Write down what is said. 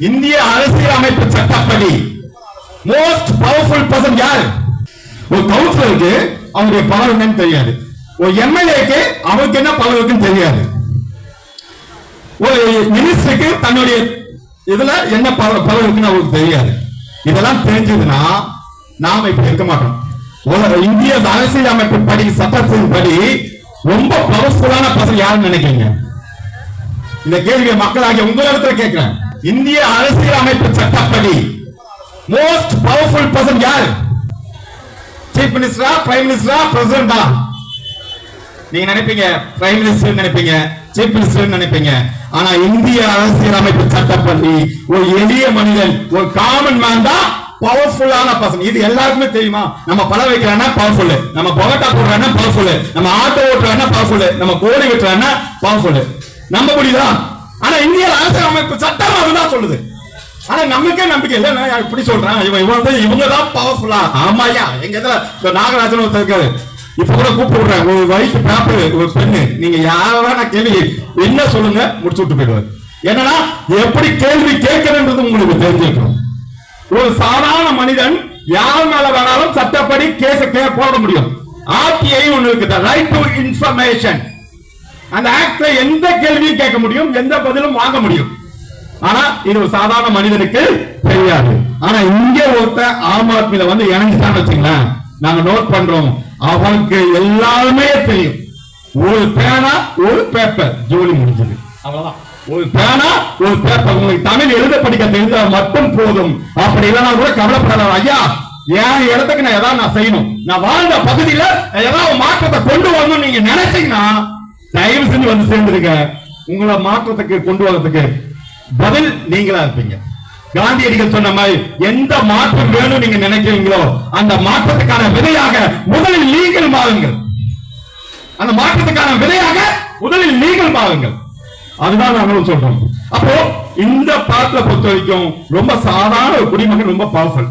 இந்திய அரசியல் அமைப்பு சட்டப்படி. மோஸ்ட் பவர்ஃபுல் பர்சன் யார்? ஒரு கவுன்சிலருக்கு அவருடைய பவர் என்னன்னு தெரியாது. ஒரு எம்எல்ஏக்கு அவருக்கு என்ன பவர் இருக்குன்னு தெரியாது. ஒரு மினிஸ்டருக்கு தன்னுடைய இதுல என்ன பவர் பவர் இருக்குன்னு அவருக்கு தெரியாது. இதெல்லாம் தெரிஞ்சதுன்னா நாம இப்ப இருக்க மாட்டோம். உலக இந்திய அரசியல் அமைப்பு படி சட்டத்தின் படி ரொம்ப பவர்ஃபுல்லான பசங்க யாருன்னு நினைக்கிறீங்க? இந்த கேள்வியை மக்களாகிய உங்களிடத்துல கேட்கிறேன். இந்திய அரசியல் அமைப்பு சட்டப்படி. மோஸ்ட் பவர்ஃபுல் பர்சன் யார்? சீஃப் மினிஸ்டரா பிரைம் மினிஸ்டரா பிரசிடண்டா நீங்க நினைப்பீங்க பிரைம் மினிஸ்டர் நினைப்பீங்க சீஃப் மினிஸ்டர் நினைப்பீங்க. ஆனா இந்திய அரசியல் அமைப்பு சட்டப்படி ஒரு எளிய மனிதன் ஒரு காமன் மேன் தான் பவர்ஃபுல்லான பர்சன் இது எல்லாருக்குமே தெரியுமா? நம்ம பழ வைக்கிறானா பவர்ஃபுல் நம்ம பொகட்டா போடுறானா பவர்ஃபுல் நம்ம ஆட்டோ ஓட்டுறானா பவர்ஃபுல் நம்ம கோடி வெட்டுறானா பவர்ஃபுல் நம்ப முடியுதா இந்திய அரசியல் அமைப்பு சட்டம் அதுதான் சொல்லுது. ஆனா நமக்கே நம்பிக்கை இல்ல. நான் இப்படி சொல்றேன். இவன் இவன் வந்து இவங்க தான் பவர்ஃபுல்லா ஆமாயா எங்க இதுல இந்த நாகராஜன் ஒருத்தர் இருக்காரு. இப்ப கூட கூப்பிடுறேன். ஒரு வயசு பேப்பர் ஒரு பெண்ணு நீங்க யாரா நான் கேள்வி என்ன சொல்லுங்க முடிச்சு விட்டு போயிடுவாரு. என்னன்னா எப்படி கேள்வி கேட்கணுன்றது உங்களுக்கு தெரிஞ்சிருக்கணும். ஒரு சாதாரண மனிதன் யார் மேல வேணாலும் சட்டப்படி கேஸ கே போட முடியும். ஆர்டிஐ ஒண்ணு இருக்குது. ரைட் டு இன்ஃபர்மேஷன் அந்த ஆக்ட்ல எந்த கேள்வியும் கேட்க முடியும் எந்த பதிலும் வாங்க முடியும். ஆனா இது ஒரு சாதாரண மனிதனுக்கு தெரியாது. ஆனா இங்க ஒருத்தன் ஆம் ஆத்மியில வந்து இணைஞ்சிட்டான்னு வச்சுங்களேன் நாங்க நோட் பண்றோம். அவனுக்கு எல்லாருமே தெரியும். ஒரு பேனா ஒரு பேப்பர் ஜோலி முடிஞ்சது. அவ்வளவுதான். ஒரு பேனா ஒரு பேப்பர் உங்களுக்கு தமிழ் எழுத படிக்க தெரிந்தால் மட்டும் போதும். அப்படி இல்லைன்னா கூட கவலைப்படாத ஐயா என் இடத்துக்கு நான் ஏதாவது நான் செய்யணும்? நான் வாழ்ந்த பகுதியில ஏதாவது மாற்றத்தை கொண்டு வரணும்னு நீங்க நினைச்சீங்கன்னா தயவு செஞ்சு வந்து சேர்ந்துருங்க. உங்களை மாற்றத்துக்கு கொண்டு வரதுக்கு பதில் நீங்களா இருப்பீங்க. காந்தியடிகள் சொன்ன மாதிரி எந்த மாற்றம் வேணும் நீங்க நினைக்கிறீங்களோ அந்த மாற்றத்துக்கான விதையாக முதலில் நீங்கள் மாறுங்கள். அந்த மாற்றத்துக்கான விதையாக முதலில் நீங்கள் மாறுங்கள். அதுதான் நாங்களும் சொல்றோம். அப்போ இந்த பாட்டில பொறுத்த வரைக்கும் ரொம்ப சாதாரண குடிமகன் ரொம்ப பவர்ஃபுல்